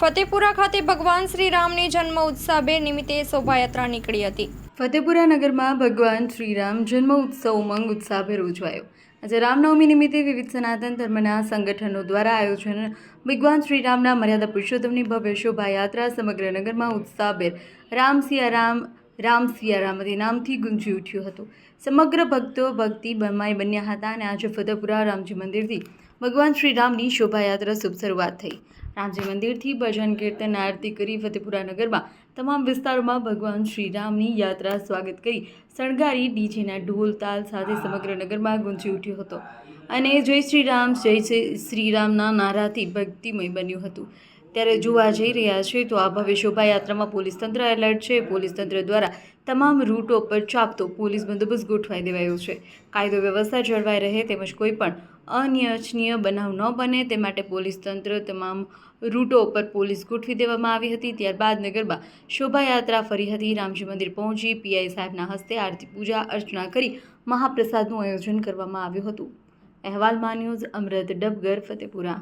ફતેપુરા ખાતે ભગવાન શ્રી રામની જન્મ ઉત્સાહભેર નિમિત્તે શોભાયાત્રા નીકળી હતી. ફતેપુરા નગરમાં ભગવાન શ્રીરામ જન્મ ઉત્સવ ઉમંગ ઉત્સાહભેર ઉજવાયો. આજે રામનવમી નિમિત્તે વિવિધ સનાતન ધર્મના સંગઠનો દ્વારા આયોજન ભગવાન શ્રીરામના મર્યાદા પુરુષોત્તમની ભવ્ય શોભાયાત્રા સમગ્ર નગરમાં ઉત્સાહભેર રામ સિયારામ રામ સિયારામ નામથી ગુંજી ઉઠ્યું હતું. સમગ્ર ભક્તો, ભક્તિ બમાઈ બન્યા હતા અને આજે ફતેપુરા રામજી મંદિરથી ભગવાન શ્રી રામની શોભાયાત્રા શુભ શરૂઆત થઈ. રામજી મંદિરથી ભજન, કીર્તન, આરતી કરી ફતેપુરા નગરમાં તમામ વિસ્તારોમાં ભગવાન શ્રીરામની યાત્રા સ્વાગત કરી શણગારી, ડીજેના ઢોલ, તાલ સાથે સમગ્ર નગરમાં ગુંજી ઉઠ્યો હતો. અને જય શ્રી રામ જય જય શ્રીરામના નારાથી ભક્તિમય બન્યું હતું. ત્યારે જોવા જઈ રહ્યા છે તો આ ભવ્ય શોભાયાત્રામાં પોલીસ તંત્ર એલર્ટ છે. પોલીસ તંત્ર દ્વારા તમામ રૂટો પર ચાપતો પોલીસ બંદોબસ્ત ગોઠવાઈ દેવાયો છે. કાયદો વ્યવસ્થા જળવાઈ રહે તેમજ કોઈ પણ બનાવ ન બને તે માટે પોલીસ તંત્ર તમામ રૂટો ઉપર પોલીસ ગોઠવી દેવામાં આવી હતી. ત્યારબાદ નગરમાં શોભાયાત્રા ફરી હતી. રામજી મંદિર પહોંચી પીઆઈ સાહેબના હસ્તે આરતી પૂજા અર્ચના કરી મહાપ્રસાદનું આયોજન કરવામાં આવ્યું હતું. અહેવાલમાં ન્યૂઝ અમૃત ડબગર, ફતેપુરા.